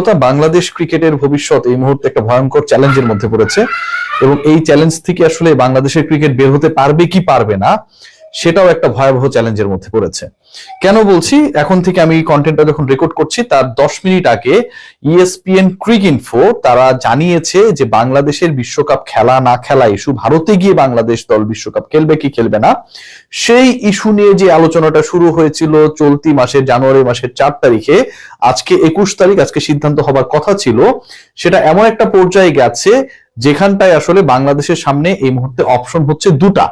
কথা বাংলাদেশ ক্রিকেটের ভবিষ্যৎ এই মুহূর্তে একটা ভয়ঙ্কর চ্যালেঞ্জের মধ্যে পড়েছে এবং এই চ্যালেঞ্জ থেকে আসলে বাংলাদেশের ক্রিকেট বের হতে পারবে কি পারবে না, সেটাও একটা ভয়াবহ চ্যালেঞ্জের মধ্যে পড়েছে। কেন বলছি? এখন থেকে আমি কন্টেন্টটা যখন রেকর্ড করছি, তার দশ মিনিট আগে ইএসপিএন ক্রিক ইনফো তারা জানিয়েছে যে বাংলাদেশের বিশ্বকাপ খেলা না খেলা ইস্যু ভারতে গিয়ে বাংলাদেশ দল বিশ্বকাপ খেলবে কি খেলবে না, সেই ইস্যু নিয়ে যে আলোচনাটা শুরু হয়েছিল চলতি মাসের জানুয়ারি মাসের চার তারিখে, আজকে একুশ তারিখ, আজকে সিদ্ধান্ত হবার কথা ছিল, সেটা এমন একটা পর্যায়ে গেছে যেখানটায় আসলে বাংলাদেশের সামনে এই মুহূর্তে অপশন হচ্ছে দুটা।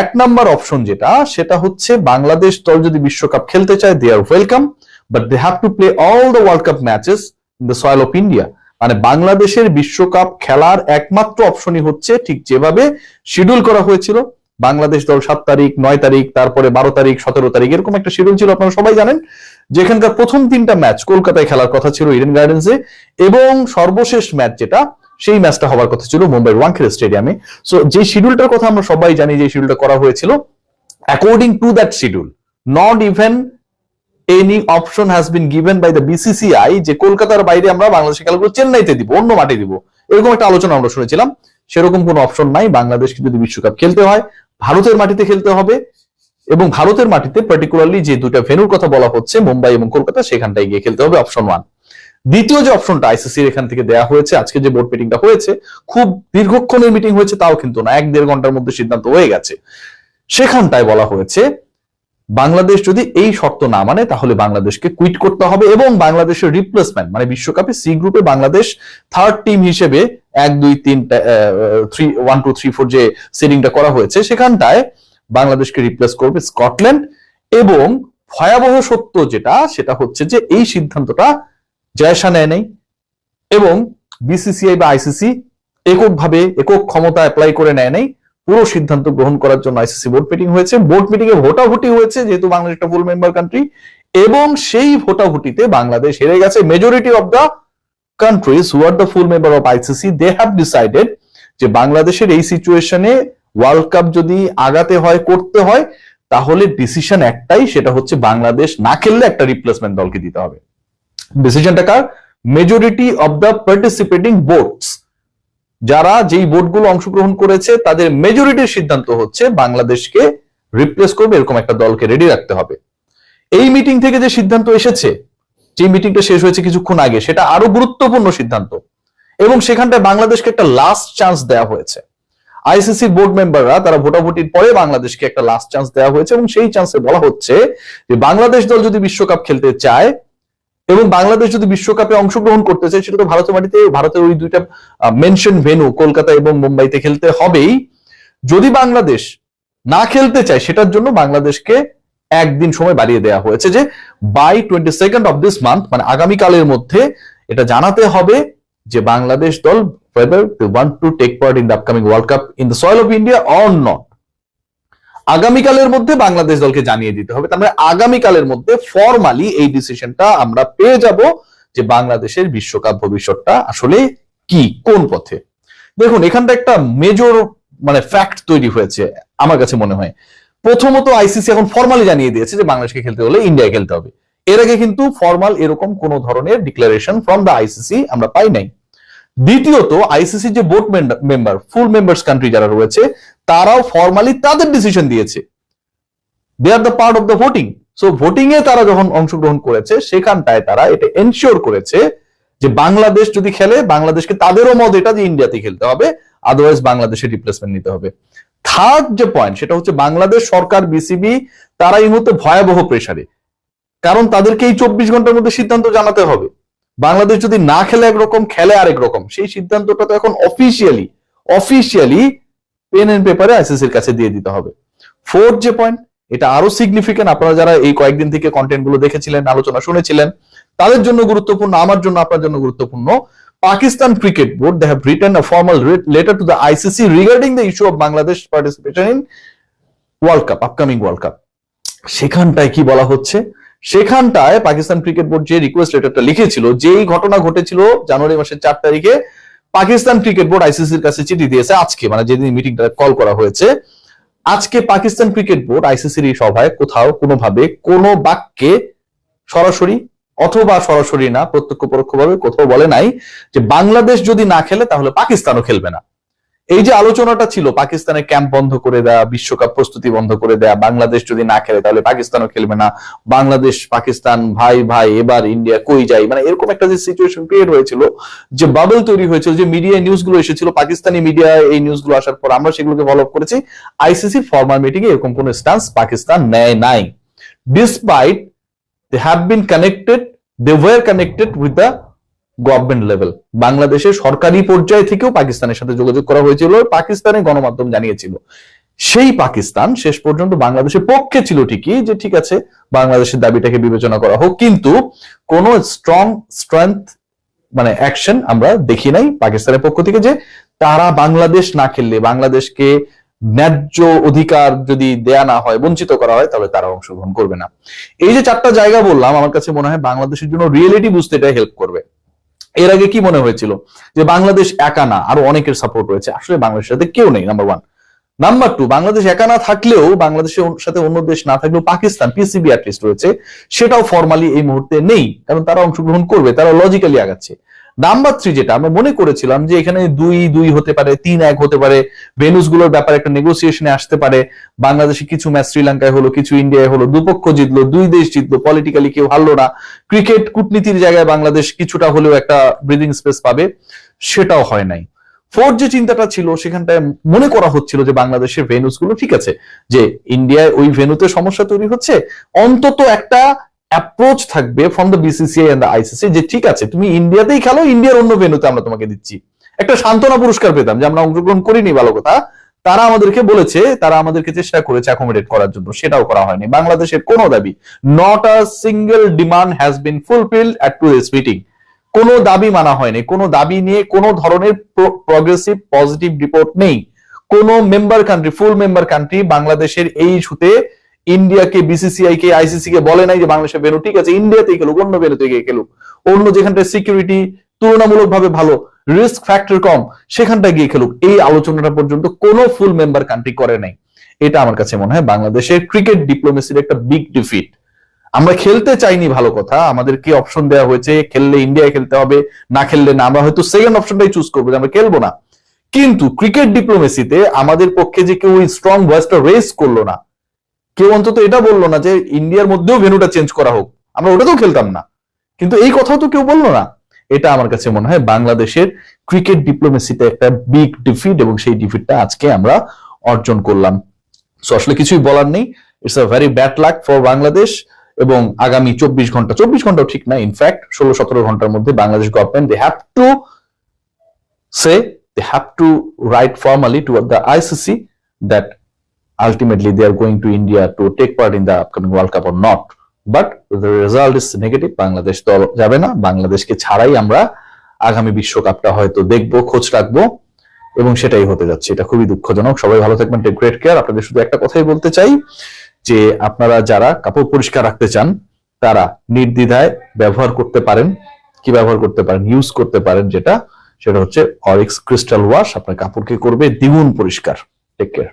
এক নাম্বার অপশন যেটা, সেটা হচ্ছে বাংলাদেশ দল যদি বিশ্বকাপ খেলতে চায় they are welcome but they have to play all the world cup matches in the soil of India মানে বাংলাদেশের বিশ্বকাপ খেলার একমাত্র অপশনই হচ্ছে ঠিক যেভাবে শিডিউল করা হয়েছিল। বাংলাদেশ দল সাত তারিখ, নয় তারিখ, তারপরে বারো তারিখ, সতেরো তারিখ, এরকম একটা শিডিউল ছিল, আপনারা সবাই জানেন। যেখানকার প্রথম তিনটা ম্যাচ কলকাতায় খেলার কথা ছিল ইডেন গার্ডেন্সে এবং সর্বশেষ ম্যাচ যেটা সেই ম্যাচটা হওয়ার কথা ছিল মুম্বাইয়ের ওয়াংখেড়ে স্টেডিয়ামে সো যে শিডিউলটার কথা আমরা সবাই জানি যে শিডিউলটা করা হয়েছিল according to that schedule not even any option has been given by the BCCI যে কলকাতার বাইরে আমরা বাংলাদেশের খেলাগুলো চেন্নাইতে দিব, অন্য মাঠে দিব। এরকম একটা আলোচনা আমরা শুনেছিলাম। সেরকম কোনো অপশন নাই। বাংলাদেশকে যদি বিশ্বকাপ খেলতে হয়, ভারতের মাটিতে খেলতে হবে। এবং ভারতের মাটিতে পার্টিকুলারলি যে দুটা ভেনুর কথা বলা হচ্ছে, মুম্বাই এবং কলকাতা, সেখানটায় গিয়ে খেলতে হবে অপশন ওয়ান দ্বিতীয় যে অপশনটা আইসিসির এখান থেকে দেয়া হয়েছে, আজকে যে বোর্ড মিটিংটা হয়েছে, খুব দীর্ঘক্ষণের মিটিং হয়েছে, তাও কিন্তু না, এক দেড় ঘণ্টার মধ্যে সিদ্ধান্ত হয়ে গেছে। সেখানটায় বলা হয়েছে, বাংলাদেশ যদি এই শর্ত না মানে তাহলে বাংলাদেশকে কুইট করতে হবে এবং বাংলাদেশের রিপ্লেসমেন্ট মানে বিশ্বকাপে সি গ্রুপে বাংলাদেশ থার্ড টিম হিসেবে এক, দুই, তিন three one two three four যে সিডিংটা করা হয়েছে, সেখানটায় বাংলাদেশকে রিপ্লেস করবে স্কটল্যান্ড এবং ভয়াবহ সত্য যেটা, সেটা হচ্ছে যে এই সিদ্ধান্তটা জয়সা নেয় নাই এবং বিসিসিআই বা আইসিসি এককভাবে একক ক্ষমতা অ্যাপ্লাই করে নেয় নাই। পুরো সিদ্ধান্ত গ্রহণ করার জন্য আইসিসি বোর্ড মিটিং হয়েছে। বোর্ড মিটিং এ ভোটাভুটি হয়েছে, যেহেতু বাংলাদেশ একটা ফুল মেম্বার কান্ট্রি এবং সেই ভোটাভুটিতে বাংলাদেশ হেরে গেছে। Majority of the countries who are the full member of ICC they have decided যে বাংলাদেশের এই সিচুয়েশনে ওয়ার্ল্ড কাপ যদি আগাতে হয়, করতে হয়, তাহলে ডিসিশন একটাই, সেটা হচ্ছে বাংলাদেশ না খেললে একটা রিপ্লেসমেন্ট দলকে দিতে হবে। ডিসিশনটা কার? Majority of the participating boards যারা যেই বোর্ডগুলো অংশগ্রহণ করেছে, তাদের মেজরিটির সিদ্ধান্ত হচ্ছে বাংলাদেশকে রিপ্লেস করবে, এরকম একটা দলকে রেডি রাখতে হবে। এই মিটিং থেকে যে সিদ্ধান্ত এসেছে, যে মিটিংটা শেষ হয়েছে কিছুক্ষণ আগে, সেটা আরও গুরুত্বপূর্ণ সিদ্ধান্ত। এবং সেখানটায় বাংলাদেশকে একটা লাস্ট চান্স দেওয়া হয়েছে। আইসিসি বোর্ড মেম্বাররা তারা ভোটাভুটির পরে বাংলাদেশকে একটা লাস্ট চান্স দেওয়া হয়েছে এবং সেই চান্সে বলা হচ্ছে যে, বাংলাদেশ দল যদি বিশ্বকাপ খেলতে চায় এবং বাংলাদেশ যদি বিশ্বকাপে অংশগ্রহণ করতে চায়, সেটা তো ভারতের মাটিতে, ভারতের ওই দুইটা মেনশন ভেনু কলকাতা এবং মুম্বাইতে খেলতে হবেই যদি বাংলাদেশ না খেলতে চায়, সেটার জন্য বাংলাদেশকে একদিন সময় বাড়িয়ে দেওয়া হয়েছে যে by twenty second of this month মানে আগামীকালের মধ্যে এটা জানাতে হবে যে বাংলাদেশ দল, whether to take part in the upcoming World Cup in the soil of India or not. আগামীকালের মধ্যে বাংলাদেশ দলকে জানিয়ে দিতে হবে। তার মানে আগামীকালের মধ্যে ফর্মালি এই ডিসিশনটা আমরা পেয়ে যাব যে বাংলাদেশের বিশ্বকাপ ভবিষ্যৎটা আসলে কি, কোন পথে? দেখুন, এখানটা একটা মেজর মানে ফ্যাক্ট তৈরি হয়েছে, আমার কাছে মনে হয়। প্রথমত আইসিসি এখন ফর্মালি জানিয়ে দিয়েছে যে বাংলাদেশকে খেলতে হলে ইন্ডিয়ায় খেলতে হবে। এর আগে কিন্তু ফর্মাল এরকম কোন ধরনের ডিক্লারেশন ফ্রম দ্য আইসিসি আমরা পাই নাই। দ্বিতীয়ত আইসিসি যে board member full members country যারা রয়েছে, তারাও ফর্মালি তাদের ডিসিশন দিয়েছে। They are the part of the voting so voting এ তারা যখন অংশগ্রহণ করেছে, সেখানটায় তারা এটা এনশিওর করেছে যে বাংলাদেশ যদি খেলে, বাংলাদেশকে তাদেরও মত এটা যে ইন্ডিয়াতে খেলতে হবে আদারওয়াইজ বাংলাদেশের রিপ্লেসমেন্ট নিতে হবে। থার্ড যে পয়েন্ট সেটা হচ্ছে বাংলাদেশ সরকার বিসিবি তারা এই মুহূর্তে ভয়াবহ প্রেসারে কারণ তাদেরকে এই চব্বিশ ঘণ্টার মধ্যে সিদ্ধান্ত জানাতে হবে। বাংলাদেশ যদি না খেলে একরকম, খেলে আরেক রকম। সেই সিদ্ধান্তটা তো এখন অফিসিয়ালি অফিসিয়ালি পেন এন্ড পেপারে আইসিসির কাছে দিয়ে দিতে হবে। ফোর্থ যে পয়েন্ট এটা আরও সিগনিফিকেন্ট আপনারা যারা এই কয়েকদিন থেকে কন্টেন্টগুলো দেখেছিলেন, আলোচনা শুনেছিলেন, তাদের জন্য গুরুত্বপূর্ণ, আমার জন্য, আপনার জন্য গুরুত্বপূর্ণ Pakistan cricket board they have written a formal letter to the ICC regarding the issue of Bangladesh participation in world cup upcoming world cup সেখানটায় কি বলা হচ্ছে? সেখানটায় পাকিস্তান ক্রিকেট বোর্ড যে রিকোয়েস্ট লেটারটা লিখেছিল, যেই ঘটনা ঘটেছিল জানুয়ারি মাসের চার তারিখে, পাকিস্তান ক্রিকেট বোর্ড আইসিসির কাছে চিঠি দিয়েছে আজকে মানে যেদিন মিটিংটা কল করা হয়েছে। আজকে পাকিস্তান ক্রিকেট বোর্ড আইসিসির এই সভায় কোথাও কোনোভাবে কোনো বাক্যে সরাসরি অথবা সরাসরি না, প্রত্যক্ষ পরোক্ষভাবে কোথাও বলে নাই যে বাংলাদেশ যদি না খেলে তাহলে পাকিস্তানও খেলবে না। এই যে আলোচনাটা ছিল, পাকিস্তানের ক্যাম্প বন্ধ করে দেয়া, বিশ্বকাপ প্রস্তুতি বন্ধ করে দেয়া, বাংলাদেশ যদি না খেলে তাহলে পাকিস্তানও খেলবে না। বাংলাদেশ, পাকিস্তান, ভাই ভাই, এবার ইন্ডিয়া কই যাই মানে এরকম একটা যে সিচুয়েশন ক্রিয়েট হয়েছিল, যে বাবল তৈরি হয়েছিল, যে মিডিয়া নিউজগুলো এসেছিল, পাকিস্তানি মিডিয়া এই নিউজগুলো আসার পর আমরা সেগুলোকে ফলো আপ করেছি। আইসিসির ফর্মাল মিটিং এ এরকম কোন স্টান্স পাকিস্তান নেয় নাই। Despite they have been connected they were connected with the government level বাংলাদেশের সরকারি পর্যায় থেকেও পাকিস্তানের সাথে যোগাযোগ করা হয়েছিল পাকিস্তানের গণমাধ্যম জানিয়েছিল। সেই পাকিস্তান শেষ পর্যন্ত বাংলাদেশের পক্ষে ছিল ঠিকই যে ঠিক আছে, বাংলাদেশের দাবিটাকে বিবেচনা করা হোক, কিন্তু কোন স্ট্রং স্ট্রেংথ মানে অ্যাকশন আমরা দেখি নাই পাকিস্তানের পক্ষ থেকে যে তারা বাংলাদেশ না খেললে, বাংলাদেশকে ন্যায্য অধিকার যদি দেয়া না হয়, বঞ্চিত করা হয়, তাহলে তারা অংশগ্রহণ করবে না। এই যে চারটা জায়গা বললাম, আমার কাছে মনে হয় বাংলাদেশের জন্য রিয়েলিটি বুঝতে এটা হেল্প করবে। এর আগে কি মনে হয়েছিল? যে বাংলাদেশ একা না, আরও অনেকের সাপোর্ট রয়েছে। আসলে বাংলাদেশের সাথে কেউ নেই number one number two Bangladesh একা না থাকলেও বাংলাদেশের সাথে অন্য দেশ না থাকলেও পাকিস্তান পিসিবি অ্যাটলিস্ট রয়েছে। সেটাও ফর্মালি এই মুহূর্তে নেই, কারণ তারা অংশগ্রহণ করবে তারা লজিক্যালি আগাচ্ছে। নাম্বার যেটা আমরা মনে করেছিলাম যে এখানে দুই দুই হতে পারে, তিন, এক হতে পারে ভেনুসগুলোর ব্যাপারে একটা নেগোসিয়েশনে আসতে পারে, বাংলাদেশে কিছু ম্যাচ শ্রীলঙ্কায় হলো, কিছু ইন্ডিয়ায় হলো, দুপক্ষ জিতলো, দুই দেশ জিতলো পলিটিক্যালি কেউ হারলো না ক্রিকেট কূটনীতির জায়গায় বাংলাদেশ কিছুটা হলেও একটা ব্রিদিং স্পেস পাবে, সেটাও হয় নাই। ফোর্থ যে চিন্তাটা ছিল, সেখানটায় মনে করা হচ্ছিল যে বাংলাদেশের ভেনুসগুলো ঠিক আছে, যে ইন্ডিয়ায় ওই ভেনুতে সমস্যা তৈরি হচ্ছে, অন্তত একটা অ্যাপ্রোচ থাকবে from the BCCI and the ICC যে ঠিক আছে, তুমি ইন্ডিয়াতেই খেলো ইন্ডিয়ার অন্য ভেনুতে আমরা তোমাকে দিচ্ছি। একটা সান্ত্বনা পুরস্কার পেতাম যে আমরা অংশগ্রহণ করিনি, ভালো কথা। তারা আমাদেরকে বলেছে, তারা আমাদেরকে চেষ্টা করেছে অ্যাকোমোডেট করার জন্য, সেটাও করা হয়নি। বাংলাদেশের কোনো দাবি not a single demand has been fulfilled at to this meeting কোনো দাবি মানা হয়নি। কোনো দাবি নিয়ে কোনো ধরনের প্রগ্রেসিভ পজিটিভ রিপোর্ট নেই। কোন member country full member country বাংলাদেশের এই ইস্যুতে ইন্ডিয়াকে বিসিসিআই কে আইসিসি কে বলে নাই যে বাংলাদেশের ভেনু ঠিক আছে, ইন্ডিয়াতেই খেলুক, অন্য ভেনুতে গিয়ে খেলুক। অন্য যেখানটায় সিকিউরিটি তুলনামূলকভাবে ভালো রিস্ক ফ্যাক্টর কম, সেখানটায় গিয়ে খেলুক। এই আলোচনাটা পর্যন্ত কোনো ফুল মেম্বার কান্ট্রি করে নাই। এটা আমার কাছে মনে হয় বাংলাদেশের ক্রিকেট ডিপ্লোমেসির একটা বিগ ডিফিট আমরা খেলতে চাইনি ভালো কথা আমাদেরকে অপশন দেওয়া হয়েছে? খেললে ইন্ডিয়ায় খেলতে হবে, না খেললে না, আমরা হয়তো সেকেন্ড অপশনটাই চুজ করব যে আমরা খেলব না। কিন্তু ক্রিকেট ডিপ্লোমেসিতে আমাদের পক্ষে যে কেউ স্ট্রং ভয়েসটা রেস করল না কেউ অন্তত এটা বলল না যে ইন্ডিয়ার মধ্যেও ভেনুটা চেঞ্জ করা হোক। আমরা ওটাতেও খেলতাম না। কিন্তু এই কথাও তো কেউ বলল না। এটা আমার কাছে মনে হয় বাংলাদেশের ক্রিকেট ডিপ্লোমেসিতে একটা বিগ ডিফিট এবং সেই ডিফিটটা আজকে আমরা অর্জন করলাম। সো আসলে কিছুই বলার নেই। It's a very bad luck for Bangladesh এবং আগামী চব্বিশ ঘণ্টা, চব্বিশ ঘন্টাও ঠিক না। ইনফ্যাক্ট ষোলো সতেরো ঘণ্টার মধ্যে Bangladesh government they have to say they have to write formally to the ICC that ultimately they are going to India to take part in the upcoming World Cup or not. But the result is negative. Bangladesh তো যাবে না। বাংলাদেশকে ছাড়াই আমরা আগামী বিশ্বকাপটা হয়তো দেখব, খোঁজ রাখব এবং সেটাই হতে যাচ্ছে। এটা খুবই দুঃখজনক। সবাই ভালো থাকবেন। টেক গ্রেট কেয়ার আপনাদের শুধু একটা কথাই বলতে চাই যে আপনারা যারা কাপড় পরিষ্কার রাখতে চান, তারা নির্দ্বিধায় ব্যবহার করতে পারেন। কি ব্যবহার করতে পারেন? ইউজ করতে পারেন যেটা। সেটা হচ্ছে অরিক্স ক্রিস্টাল ওয়াশ আপনার কাপড়কে করবে দ্বিগুণ পরিষ্কার। Take care